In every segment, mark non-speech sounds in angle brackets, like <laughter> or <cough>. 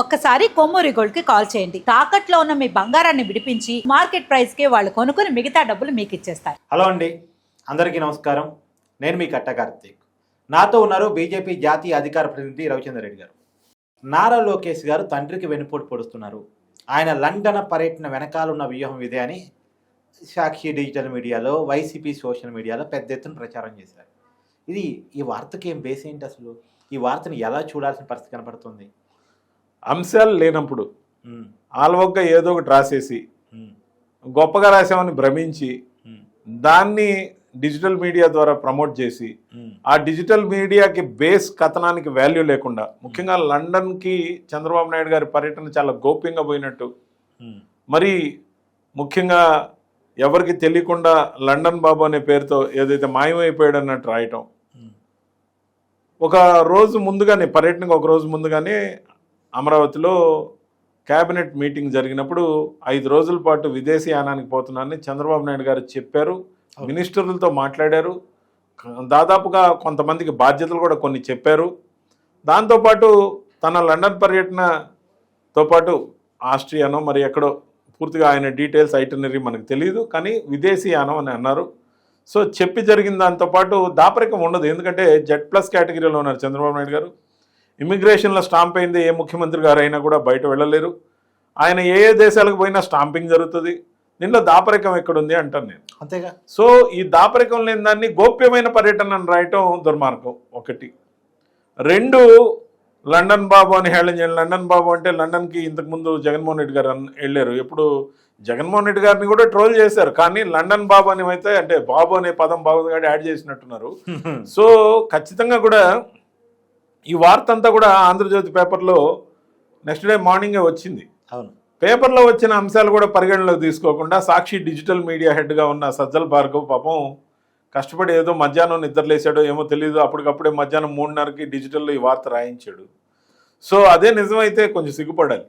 ఒక్కసారి కొమ్మూరి గోల్డ్కి కాల్ చేయండి. తాకట్లో ఉన్న మీ బంగారాన్ని విడిపించి మార్కెట్ ప్రైస్కి వాళ్ళు కొనుక్కుని మిగతా డబ్బులు మీకు ఇచ్చేస్తారు. హలో అండి. అందరికీ నమస్కారం. నేను మీ కట్ట కార్తీక్. నాతో ఉన్నారు బీజేపీ జాతీయ అధికార ప్రతినిధి రవిచంద్ర రెడ్డి గారు. నారా లోకేష్ గారు తండ్రికి వెనుపోటు పొడుస్తున్నారు. ఆయన లండన్ పర్యటన వెనకాల ఉన్న వ్యూహం ఇదే అని సాక్షి డిజిటల్ మీడియాలో వైసీపీ సోషల్ మీడియాలో పెద్ద ఎత్తున ప్రచారం చేశారు. ఇది ఈ వార్తకి ఏం బేస్ ఏంటి అసలు? ఈ వార్తను ఎలా చూడాల్సిన పరిస్థితి కనపడుతుంది? అంశాలు లేనప్పుడు ఆల్వొక్క ఏదో ఒకటి రాసేసి గొప్పగా రాసామని భ్రమించి దాన్ని డిజిటల్ మీడియా ద్వారా ప్రమోట్ చేసి ఆ డిజిటల్ మీడియాకి బేస్ కథనానికి వాల్యూ లేకుండా ముఖ్యంగా లండన్కి చంద్రబాబు నాయుడు గారి పర్యటన చాలా గోప్యంగా పోయినట్టు. మరి ముఖ్యంగా ఎవరికి తెలియకుండా లండన్ బాబు అనే పేరుతో ఏదైతే మాయమైపోయాడు అన్నట్టు రాయటం ఒక రోజు ముందుగానే పర్యటనకు ఒక రోజు ముందుగానే అమరావతిలో కేబినెట్ మీటింగ్ జరిగినప్పుడు ఐదు రోజుల పాటు విదేశీ యానానికి పోతున్నానని చంద్రబాబు నాయుడు గారు చెప్పారు. మినిస్టర్లతో మాట్లాడారు. దాదాపుగా కొంతమందికి బాధ్యతలు కూడా కొన్ని చెప్పారు. దాంతోపాటు తన లండన్ పర్యటనతో పాటు ఆస్ట్రియానో మరి ఎక్కడో పూర్తిగా ఆయన డీటెయిల్స్ ఐటనరీ మనకు తెలియదు. కానీ విదేశీ యానం అని అన్నారు. సో చెప్పి జరిగిన దాంతోపాటు దాపరికం ఉండదు. ఎందుకంటే జెడ్ ప్లస్ కేటగిరీలో ఉన్నారు చంద్రబాబు నాయుడు గారు. ఇమిగ్రేషన్లో స్టాంప్ అయింది ఏ ముఖ్యమంత్రి గారు అయినా కూడా బయట వెళ్ళలేరు. ఆయన ఏ ఏ దేశాలకు పోయినా స్టాంపింగ్ జరుగుతుంది. దీనిలో దాపరికం ఎక్కడుంది అంటాను నేను. అంతేగా. సో ఈ దాపరికం లేని దాన్ని గోప్యమైన పర్యటన అని రాయటం దుర్మార్గం ఒకటి. రెండు లండన్ బాబు అని హేళన చేయండి లండన్ బాబు అంటే లండన్కి ఇంతకుముందు జగన్మోహన్ రెడ్డి గారు అన్- వెళ్ళారు. ఎప్పుడు జగన్మోహన్ రెడ్డి గారిని కూడా ట్రోల్ చేశారు. కానీ లండన్ బాబు అని అయితే అంటే బాబు అనే పదం బాబు గారు యాడ్ చేసినట్టున్నారు. <laughs> సో ఖచ్చితంగా కూడా ఈ వార్త అంతా కూడా ఆంధ్రజ్యోతి పేపర్లో నెక్స్ట్ డే మార్నింగే వచ్చింది. అవును. పేపర్లో వచ్చిన అంశాలు కూడా పరిగణలోకి తీసుకోకుండా సాక్షి డిజిటల్ మీడియా హెడ్గా ఉన్న సజ్జల్ భార్గవ్ పాపం కష్టపడి ఏదో మధ్యాహ్నం నిద్రలేసాడో ఏమో తెలియదు అప్పటికప్పుడే మధ్యాహ్నం మూడున్నరకి డిజిటల్లో ఈ వార్త రాయించాడు. సో అదే నిజమైతే కొంచెం సిగ్గుపడాలి.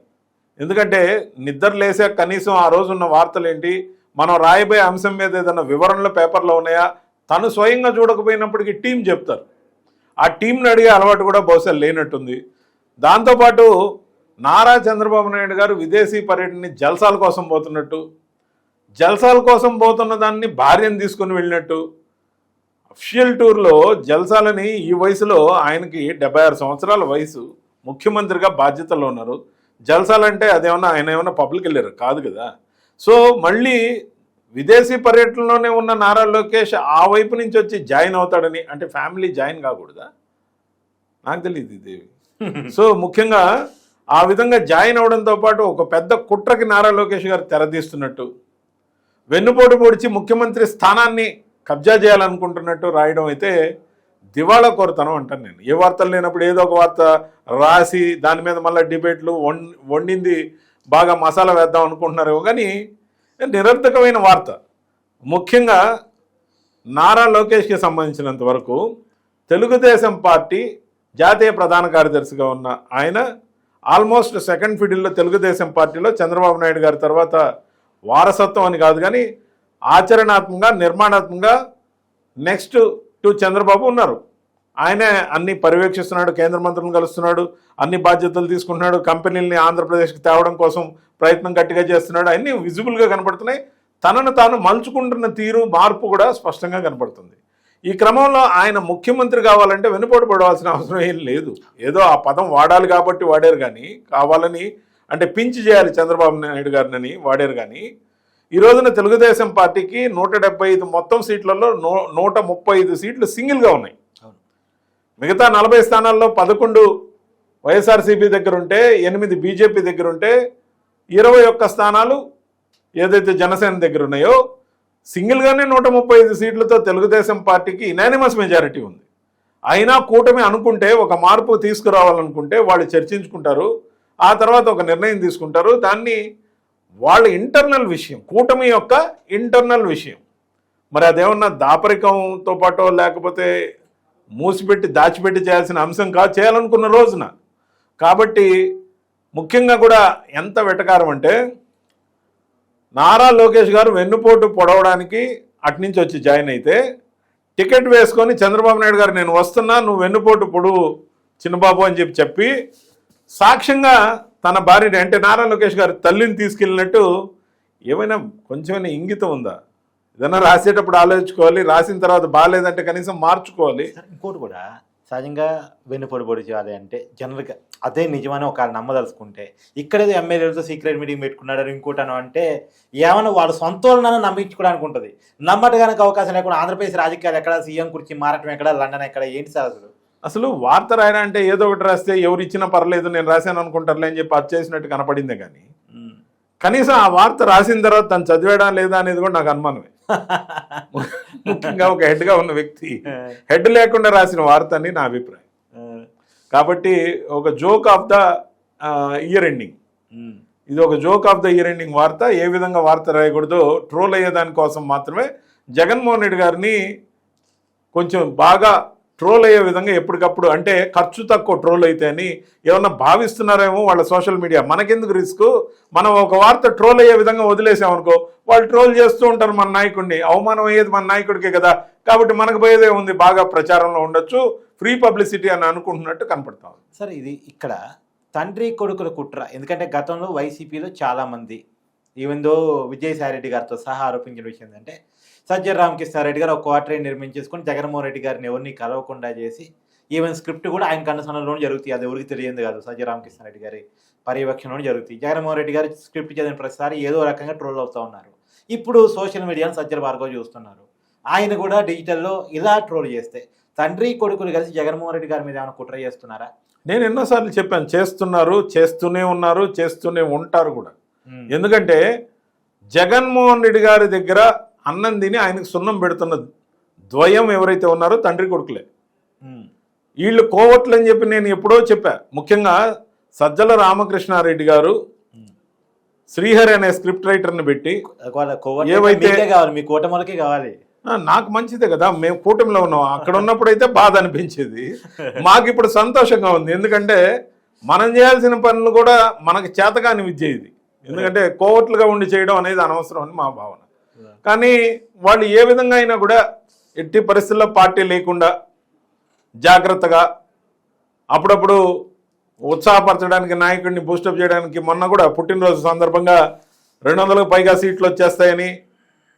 ఎందుకంటే నిద్ర లేసాక కనీసం ఆ రోజు ఉన్న వార్తలు ఏంటి మనం రాయబోయే అంశం మీద ఏదైనా వివరణలు పేపర్లో ఉన్నాయా? తను స్వయంగా చూడకపోయినప్పటికీ టీం చెప్తారు. ఆ టీంని అడిగే అలవాటు కూడా బహుశా లేనట్టుంది. దాంతోపాటు నారా చంద్రబాబు నాయుడు గారు విదేశీ పర్యటనని జల్సాల కోసం పోతున్నట్టు జల్సాల కోసం పోతున్న దాన్ని భార్యను తీసుకుని వెళ్ళినట్టు. అఫిషియల్ టూర్లో జల్సాలని ఈ వయసులో ఆయనకి డెబ్బై ఆరు సంవత్సరాల వయసు ముఖ్యమంత్రిగా బాధ్యతలో ఉన్నారు. జల్సాలంటే అదేమన్నా ఆయన ఏమన్నా పబ్లిక్ వెళ్ళారు? కాదు కదా. సో మళ్ళీ విదేశీ పర్యటనలోనే ఉన్న నారా లోకేష్ ఆ వైపు నుంచి వచ్చి జాయిన్ అవుతాడని అంటే ఫ్యామిలీ జాయిన్ కాకూడదా? నాకు తెలియదు ఇది <laughs> సో ముఖ్యంగా ఆ విధంగా జాయిన్ అవడంతో పాటు ఒక పెద్ద కుట్రకి నారా లోకేష్ గారు తెరదీస్తున్నట్టు వెన్నుపోటు పొడిచి ముఖ్యమంత్రి స్థానాన్ని కబ్జా చేయాలనుకుంటున్నట్టు రాయడం అయితే దివాళా కోరుతాను అంటాను నేను. ఏ వార్తలు లేనప్పుడు ఏదో ఒక వార్త రాసి దాని మీద మళ్ళీ డిబేట్లు వండింది బాగా మసాలా వేద్దాం అనుకుంటున్నారు కానీ నిరర్థకమైన వార్త. ముఖ్యంగా నారా లోకేష్కి సంబంధించినంత వరకు తెలుగుదేశం పార్టీ జాతీయ ప్రధాన కార్యదర్శిగా ఉన్న ఆయన ఆల్మోస్ట్ సెకండ్ ఫిడిల్లో తెలుగుదేశం పార్టీలో చంద్రబాబు నాయుడు గారి తర్వాత వారసత్వం అని కాదు కానీ ఆచరణాత్మకంగా నిర్మాణాత్మకంగా నెక్స్ట్ టు చంద్రబాబు ఉన్నారు. ఆయనే అన్ని పర్యవేక్షిస్తున్నాడు కేంద్ర మంత్రులను కలుస్తున్నాడు అన్ని బాధ్యతలు తీసుకుంటున్నాడు కంపెనీల్ని ఆంధ్రప్రదేశ్కి తేవడం కోసం ప్రయత్నం గట్టిగా చేస్తున్నాడు. అన్నీ విజిబుల్గా కనపడుతున్నాయి. తనను తాను మలుచుకుంటున్న తీరు మార్పు కూడా స్పష్టంగా కనపడుతుంది. ఈ క్రమంలో ఆయన ముఖ్యమంత్రి కావాలంటే వెనుపోటు పడవలసిన అవసరం ఏం లేదు. ఏదో ఆ పదం వాడాలి కాబట్టి వాడారు కానీ కావాలని అంటే పించి చేయాలి చంద్రబాబు నాయుడు గారిని వాడారు కానీ ఈ రోజున తెలుగుదేశం పార్టీకి నూట ఐదు మొత్తం సీట్లలో నూ నూట ముప్పై ఐదు సీట్లు సింగిల్గా ఉన్నాయి. మిగతా నలభై స్థానాల్లో పదకొండు వైఎస్ఆర్సీపీ దగ్గర ఉంటే ఎనిమిది బీజేపీ దగ్గర ఉంటే ఇరవై ఒక్క స్థానాలు ఏదైతే జనసేన దగ్గర ఉన్నాయో సింగిల్గానే నూట ముప్పై ఐదు సీట్లతో తెలుగుదేశం పార్టీకి ఇనానిమస్ మెజారిటీ ఉంది. అయినా కూటమి అనుకుంటే ఒక మార్పు తీసుకురావాలనుకుంటే వాళ్ళు చర్చించుకుంటారు ఆ తర్వాత ఒక నిర్ణయం తీసుకుంటారు. దాన్ని వాళ్ళ ఇంటర్నల్ విషయం కూటమి యొక్క ఇంటర్నల్ విషయం. మరి అదేమన్నా దాపరికంతో పాటో లేకపోతే మూసిపెట్టి దాచిపెట్టి చేయాల్సిన అంశం కాదు చేయాలనుకున్న రోజున. కాబట్టి ముఖ్యంగా కూడా ఎంత వెటకారం అంటే నారా లోకేష్ గారు వెన్నుపోటు పొడవడానికి అట్నుంచి వచ్చి జాయిన్ అయితే టికెట్ వేసుకొని చంద్రబాబు నాయుడు గారు నేను వస్తున్నా నువ్వు వెన్నుపోటు పొడువు చిన్నబాబు అని చెప్పి చెప్పి సాక్ష్యంగా తన భార్యని అంటే నారా లోకేష్ గారు తల్లిని తీసుకెళ్ళినట్టు ఏమైనా కొంచెమైనా ఇంగితం ఉందా? ఏదైనా రాసేటప్పుడు ఆలోచించుకోవాలి రాసిన తర్వాత బాగాలేదంటే కనీసం మార్చుకోవాలి. ఇంకోటి కూడా సహజంగా వెన్నుపొడి పొడిచాలి అంటే జనరల్గా అదే నిజమని ఒక నమ్మదలుచుకుంటే ఇక్కడేదో ఎమ్మెల్యేలతో సీక్రెట్ మీటింగ్ పెట్టుకున్నాడు ఇంకోటి అను అంటే ఏమైనా వాళ్ళ సొంత వాళ్ళని నమ్మించుకోవడానికి ఉంటుంది. నమ్మటానికి అవకాశం లేకుండా ఆంధ్రప్రదేశ్ రాజకీయాలు ఎక్కడ సీఎం కుర్చీ మారటం ఎక్కడ లండన్ ఎక్కడ ఏంటి సార్ అసలు? అసలు వార్త రాయడం అంటే ఏదో ఒకటి రాస్తే ఎవరు ఇచ్చినా పర్లేదు నేను రాశాను అనుకుంటారులే అని చెప్పి అది చేసినట్టు కనపడిందే కానీ. కనీసం ఆ వార్త రాసిన తర్వాత తను చదివాడా లేదా అనేది కూడా నాకు అనుమానమే. ముఖ్యంగా ఒక హెడ్గా ఉన్న వ్యక్తి హెడ్ లేకుండా రాసిన వార్త అని నా అభిప్రాయం. కాబట్టి ఒక joke of the year ending. ఇది ఒక joke of the year ending వార్త. ఏ విధంగా వార్త రాయకూడదో ట్రోల్ అయ్యేదాని కోసం మాత్రమే జగన్మోహన్ రెడ్డి గారిని కొంచెం బాగా ట్రోల్ అయ్యే విధంగా ఎప్పటికప్పుడు అంటే ఖర్చు తక్కువ ట్రోల్ అయితే అని ఏమన్నా భావిస్తున్నారేమో వాళ్ళ సోషల్ మీడియా. మనకెందుకు రిస్క్? మనం ఒక వార్త ట్రోల్ అయ్యే విధంగా వదిలేసామనుకో వాళ్ళు ట్రోల్ చేస్తూ ఉంటారు మన నాయకుడిని. అవమానం అయ్యేది మన నాయకుడికే కదా. కాబట్టి మనకు పోయేదే ఉంది బాగా ప్రచారంలో ఉండొచ్చు ఫ్రీ పబ్లిసిటీ అని అనుకుంటున్నట్టు కనపడతాం సరే ఇది ఇక్కడ తండ్రి కొడుకుల కుట్ర. ఎందుకంటే గతంలో వైసీపీలో చాలామంది ఈవెందో విజయసాయి రెడ్డి గారితో సహా ఆరోపించిన విషయం ఏంటంటే సజ్జల రామకృష్ణారెడ్డి గారు ఒక క్వార్టరీ నిర్మించేసుకొని జగన్మోహన్ రెడ్డి గారిని ఎవరిని కలవకుండా చేసి ఈవెన్ స్క్రిప్ట్ కూడా ఆయన కనుసనలోనే జరుగుతాయి. అది ఎవరికి తెలియదు కాదు. సజ్జల రామకృష్ణారెడ్డి గారి పర్యవేక్షణలోనే జరుగుతాయి. జగన్మోహన్ రెడ్డి గారు స్క్రిప్ట్ చదివిన ప్రతిసారి ఏదో రకంగా ట్రోల్ అవుతూ ఉన్నారు. ఇప్పుడు సోషల్ మీడియాను సజ్జల భార్గవ్ చూస్తున్నారు. ఆయన కూడా డిజిటల్లో ఇలా ట్రోల్ చేస్తే తండ్రి కొడుకులు కలిసి జగన్మోహన్ రెడ్డి గారి మీద ఏమైనా కుట్ర చేస్తున్నారా? నేను ఎన్నోసార్లు చెప్పాను చేస్తున్నారు చేస్తూనే ఉన్నారు చేస్తూనే ఉంటారు కూడా. ఎందుకంటే జగన్మోహన్ రెడ్డి గారి దగ్గర అన్నం తిని ఆయనకు సున్నం పెడుతున్న ద్వయం ఎవరైతే ఉన్నారో తండ్రి కొడుకులే. వీళ్ళు కోవట్లు అని చెప్పి నేను ఎప్పుడో చెప్పా. ముఖ్యంగా సజ్జల రామకృష్ణారెడ్డి గారు. శ్రీహరి అనే స్క్రిప్ట్ రైటర్ని పెట్టి ఏవైతే- కావాలి మీ కూటములకే కావాలి. "ఆ, నాకు మంచిదే కదా మేము కూటమిలో ఉన్నాం. అక్కడ ఉన్నప్పుడు అయితే బాధ అనిపించేది. <laughs> మాకు ఇప్పుడు సంతోషంగా ఉంది. ఎందుకంటే మనం చేయాల్సిన పనులు కూడా మనకి చేతకాని విద్య ఇది. ఎందుకంటే కోవట్లుగా ఉండి చేయడం అనేది అనవసరం అని మా భావన. కానీ వాళ్ళు ఏ విధంగా అయినా కూడా ఎట్టి పరిస్థితుల్లో పార్టీ లేకుండా జాగ్రత్తగా అప్పుడప్పుడు ఉత్సాహపరచడానికి నాయకుడిని బూస్టప్ చేయడానికి మొన్న కూడా పుట్టినరోజు సందర్భంగా రెండు వందలకు పైగా సీట్లు వచ్చేస్తాయని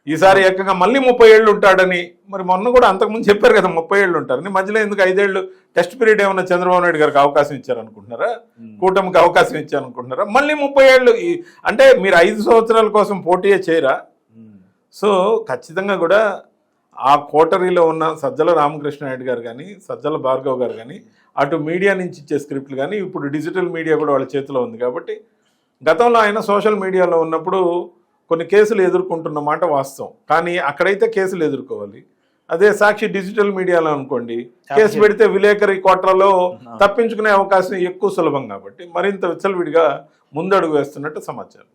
ఈసారి ఏకంగా మళ్ళీ ముప్పై ఏళ్ళు ఉంటాడని మరి మొన్న కూడా అంతకుముందు చెప్పారు కదా ముప్పై ఏళ్ళు ఉంటారని మధ్యలో ఎందుకు ఐదేళ్ళు టెస్ట్ పీరియడ్ ఏమన్నా చంద్రబాబు నాయుడు గారికి అవకాశం ఇచ్చారనుకుంటున్నారా? కూటమికి అవకాశం ఇచ్చారనుకుంటున్నారా? మళ్ళీ ముప్పై ఏళ్ళు అంటే మీరు ఐదు సంవత్సరాల కోసం పోటీయే చేయరా. సో ఖచ్చితంగా కూడా ఆ కోటరీలో ఉన్న సజ్జల రామకృష్ణారెడ్డి గారు కానీ సజ్జల భార్గవ్ గారు కానీ అటు మీడియా నుంచి ఇచ్చే స్క్రిప్ట్లు కానీ ఇప్పుడు డిజిటల్ మీడియా కూడా వాళ్ళ చేతిలో ఉంది కాబట్టి గతంలో ఆయన సోషల్ మీడియాలో ఉన్నప్పుడు కొన్ని కేసులు ఎదుర్కొంటున్న మాట వాస్తవం. కానీ అక్కడైతే కేసులు ఎదుర్కోవాలి. అదే సాక్షి డిజిటల్ మీడియాలో అనుకోండి కేసు పెడితే విలేకరి కోట్లలో తప్పించుకునే అవకాశం ఎక్కువ సులభం కాబట్టి మరింత విచ్చలవిడిగా ముందడుగు వేస్తున్నట్టు సమాచారం.